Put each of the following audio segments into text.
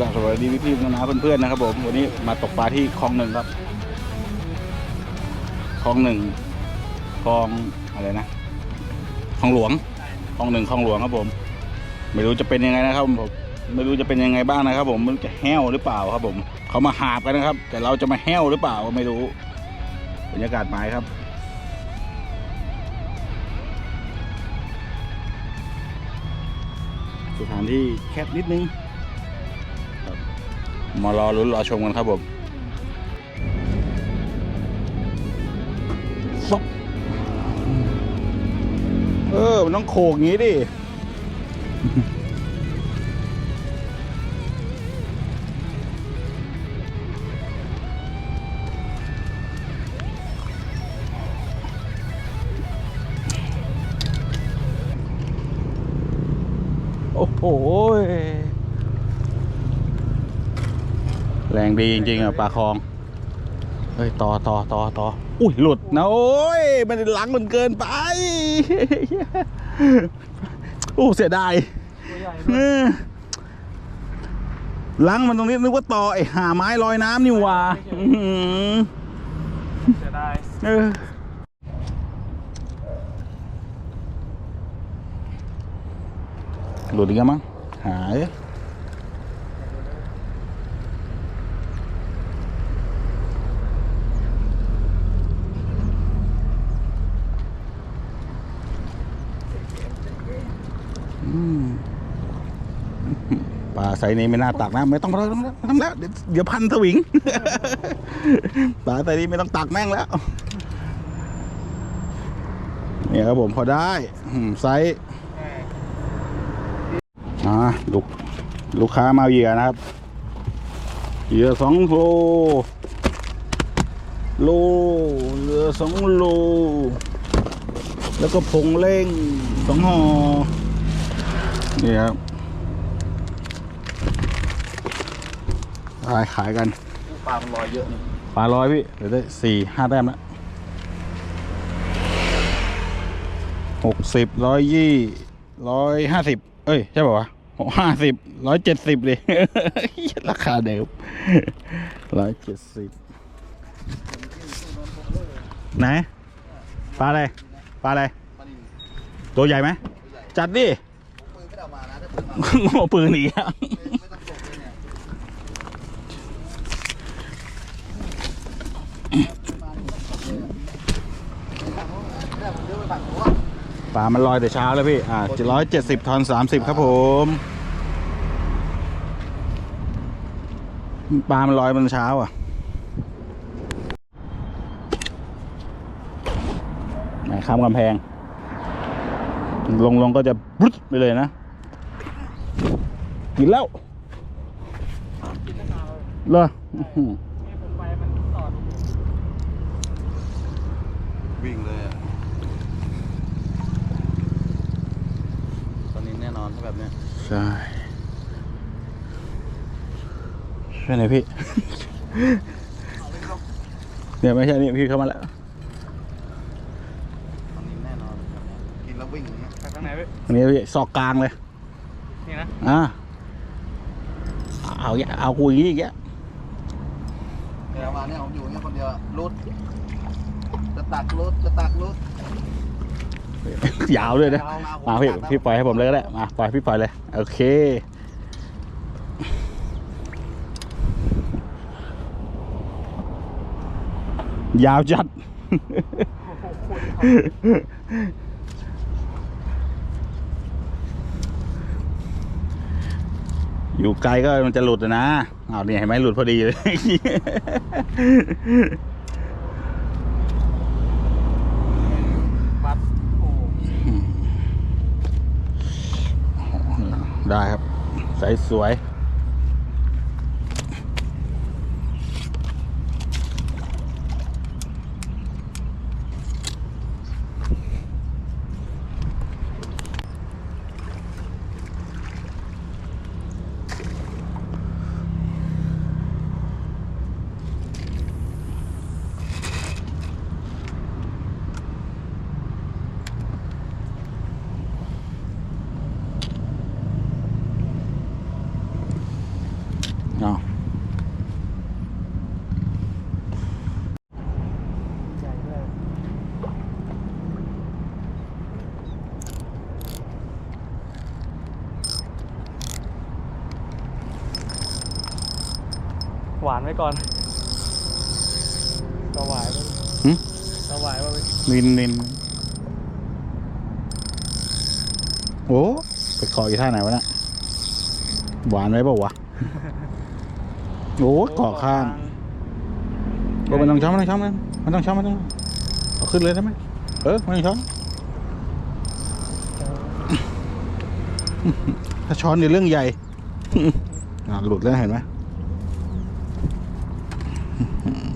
ก็สวัสดีพี่ๆนะเพื่อนๆนะครับผมวันนี้มาตกปลาที่คลองหนึ่งครับคลองหนึ่งคลองอะไรนะคลองหลวงคลองหนึ่งคลองหลวงครับผม ไม่รู้จะเป็นยังไงนะครับผมไม่รู้จะเป็นยังไงบ้างนะครับ ผมมันจะแห้วหรือเปล่าครับ ผมเขามาหาบกันนะครับ แต่เราจะมาแห้วหรือเปล่าไม่รู้บรรยากาศหมายครับสถานที่แคบนิดนึง มารอลุ้นรอชมกันครับผมฟบเออ มันต้องโขกงี้ดิ ดีจริงๆอะปลาคลองเฮ้ยต่อต่อต่อต่ออุ้ยหลุดนะโอ้ยมันหลังมันเกินไปโอ้เสียดายหลังมันตรงนี้นึกว่าต่อไอ้หาไม้ลอยน้ำนี่หว่าเสียดายเออหลุดอีกแล้วมั้งหายอืม ปลาไซนี้ไม่น่าตักนะ ไม่ต้องไม่ต้องไม่ต้องแล้วเดี๋ยวพันสวิงปลาไซส์นี้ไม่ต้องตักแม่งแล้วเนี่ยครับผมพอได้ไซส์อ่าลูกลูกค้ามาเอาเหยื่อนะครับ เหยื่อสองโลโลเหลือสองโล แล้วก็ผงเล่งสองห่อนี่ครับ ขายขายกันปลามันลอยเยอะนี่ปลาร้อยพี่เดี๋ยวได้สี่ห้าแต้มแล้วหกสิบร้อยยี่ร้อยห้าสิบเอ้ย ใช่ป่าวะห้าสิบร้อยเจ็ดสิบดิราคาเดิมร้อยเจ็ดสิบไหนปลาอะไรปลาอะไรตัวใหญ่ไหมจัดดิ ปืนไม่ได้เอามานะถ้าปืนมา โง่ปืนหนีอะ ไม่ต้องส่งเลยเนี่ยไม่ได้ผมเลี้ยวไปฝั่งหัว ปลามันลอยแต่เช้าแล้วพี่ อ่าร้อยเจ็ดสิบทอนสามสิบครับผม ปลามันลอยมันเช้าอะ ไหนข้ามกำแพง ลงลงก็จะบรึดไปเลยนะ กินแล้วเหรออื้อหือผมไปมันต่อวิ่งเลยอะ ต อนนี้แน่นอนถ้าแบบเนี้ยใช่ช่วยหน่อยพี่ เนี่ยไม่ใช่นี่พี่เข้ามาแล้วตอนนี้แน่นอนแบบเนี้ยกินแล้ววิ่งอย่างเงี้ยไปข้างไหนพี่อันนี้พี่ซอกกลางเลย นี่นะอ่าเอาอย่าเอากูอย่างนี้อีกแกเดี๋ยวมาเนี่ยผมอยู่เนี่ยคนเดียวรุดจะตักรุดจะตักรุด ยาวด้วยนะมาพี่พี่ปล่อยให้ผมเลยก็ได้มาปล่อยพี่ปล่อยเลยโอเคยาวจัด อยู่ไกลก็มันจะหลุดนะ เอาเนี่ยเห็นไหมหลุดพอดีเลย บัสโอ้ ได้ครับใสสวย เนาะหวานไว้ก่อนสวายสวายว่านินนินโอ้ไปขออีท่าไหนวะเนี่ยหวานไว้เปล่าวะ โอ้เกาะข้างโอ้มันต้องช้อมมันต้องช้อมมันมันต้องช้อมมันต้องเอาขึ้นเลยได้ไหมเออมันต้องช้อมถ้าช้อนในเรื่องใหญ่อ่าหลุดแล้วเห็นไหม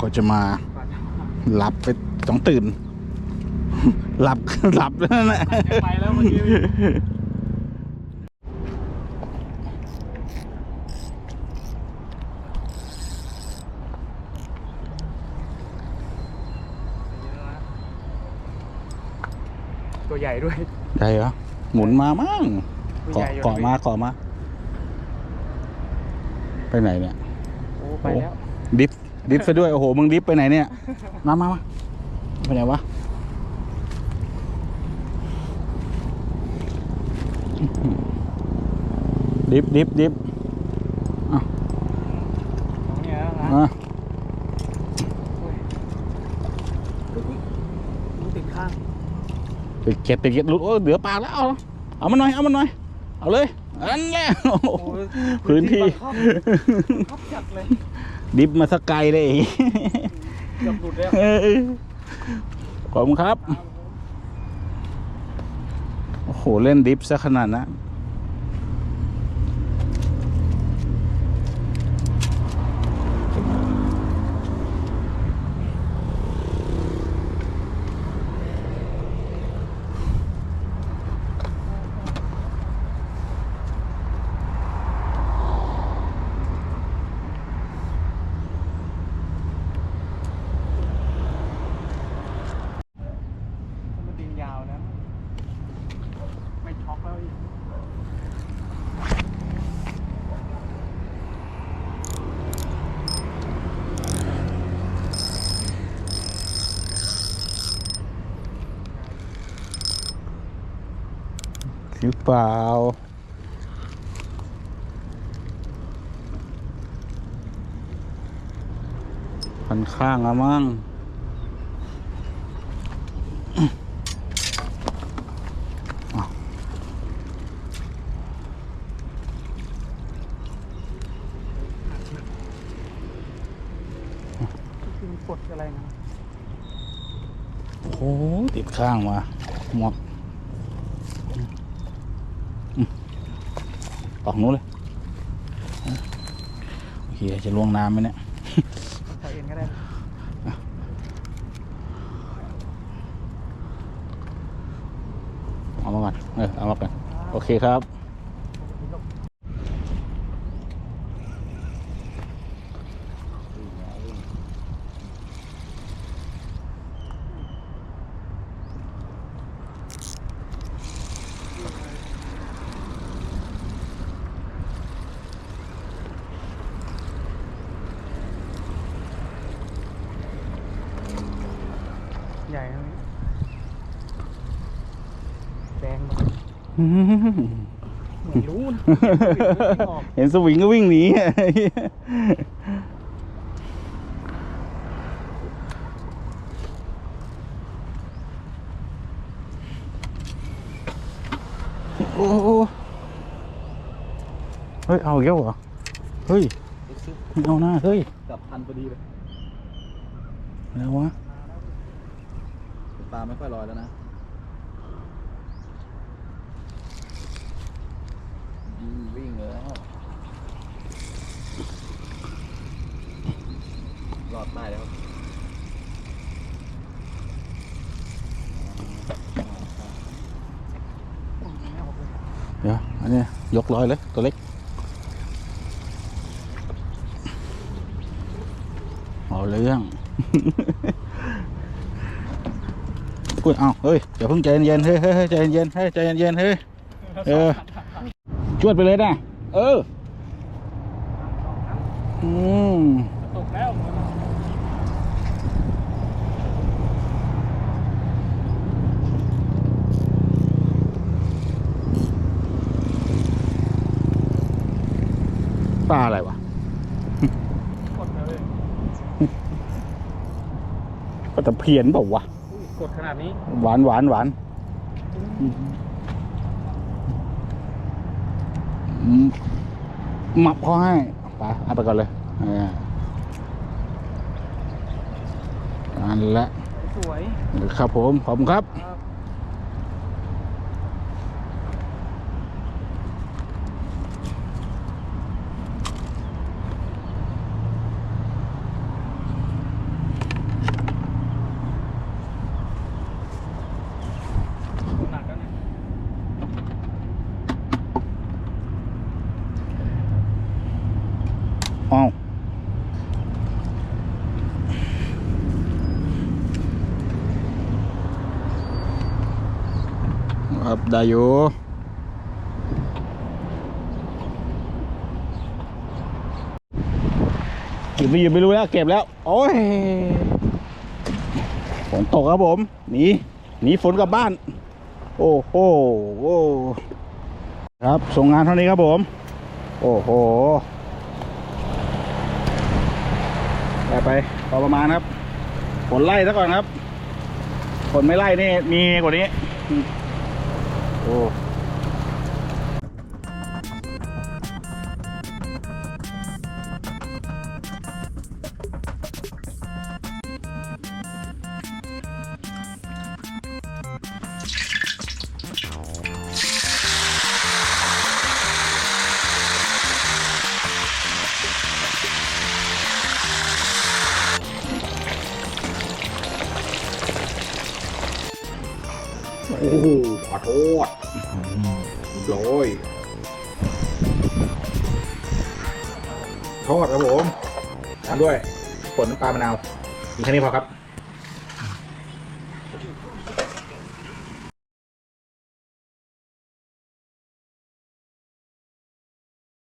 ก็จะมาหลับไปต้องตื่น หลับหลับแล้วนะไปแล้วเมื่อกี้ ตัว ใหญ่ด้วยได้เหรอ หมุนมามั่งตัวเกาะใหญ่อยู่เกาะมาเกาะมา ไปไหนเนี่ย โอ้ไปแล้วดิฟ ดิฟไปด้วย โอ้โห มึงดิฟไปไหนเนี่ย มามามาไปไหนวะ ดิฟ ดิฟ ดิฟ เนี่ยนะ มา ติดข้าง ติดเก็ดติดเก็ดหลุดโอ้ยเหลือปากแล้วเอาเอามันหน่อยเอามันหน่อยเอาเลยอันแง่โอ้โหโอ้ยพื้นที่บังคับบังคับจัดเลยดิฟมาสักไกลเลยเกือบหลุดแล้วเออขอบคุณครับ โอ้โห เล่นดิฟซะขนาดนั้น มันดินยาวนะ ไม่ช็อกแล้วอีก ห รือเปล่า พันข้างอะมั้งคือมันกดอะไรนะโอ้โหติดข้างมาหมดอืม ออกนู้นเลยโอเคจะล่วงน้ำไหมเนี่ยใส่เอ็นก็ได้เอามาก่อนเออเอามาก่อนโอเคครับ ใหญ่นะแดงแบบ ไม่รู้นะไม่ออกเห็นสวิงก็วิ่งหนีโอ้โหเฮ้ย เอาอีกแล้วเหรอ เฮ้ยไม่เอาหน้า เฮ้ย จับพันพอดีเลยอะไรวะ ปลาไม่ค่อยลอยแล้วนะอืม วิ่งเลยแล้วรอดได้แล้วเดี๋ยวอันนี้ยกร้อยเลย ตัวเล็กเอาเรื่องพูเอาเฮ้ยอย่าเพิ่งใจเย็นเฮ้ยเฮ้ยเฮ้ยใจเย็นเฮ้ยใจเย็นเฮ้ยเออ ชวดไปเลยนะเออ อืมตกแล้วปลาอะไรวะก็จะเพียนเปล่าวะกดขนาดนี้ หวานหวานหวาน มหมับเขาให้ไปเอาไปก่อนเลยเอออันละสวยครับผมขอบคุณครับ ครับหนักแล้วเนี่ย อ้าวครับได้อยู่เก็บไปอยู่ไม่รู้แล้ว เก็บแล้ว โอ้ยฝนตกครับผมหนีหนีฝนกลับบ้าน โอ้โหโอ้ครับส่งงานเท่านี้ครับผม โอ้โห ได้ไปพอประมาณครับ ผลไล่ซะก่อนครับ ผลไม่ไล่นี่มีกว่านี้ โอ้ โอ้โหขอโทษโดยทอดครับผมตามด้วยผลน้ำปลามะนาวแค่นี้พอครับ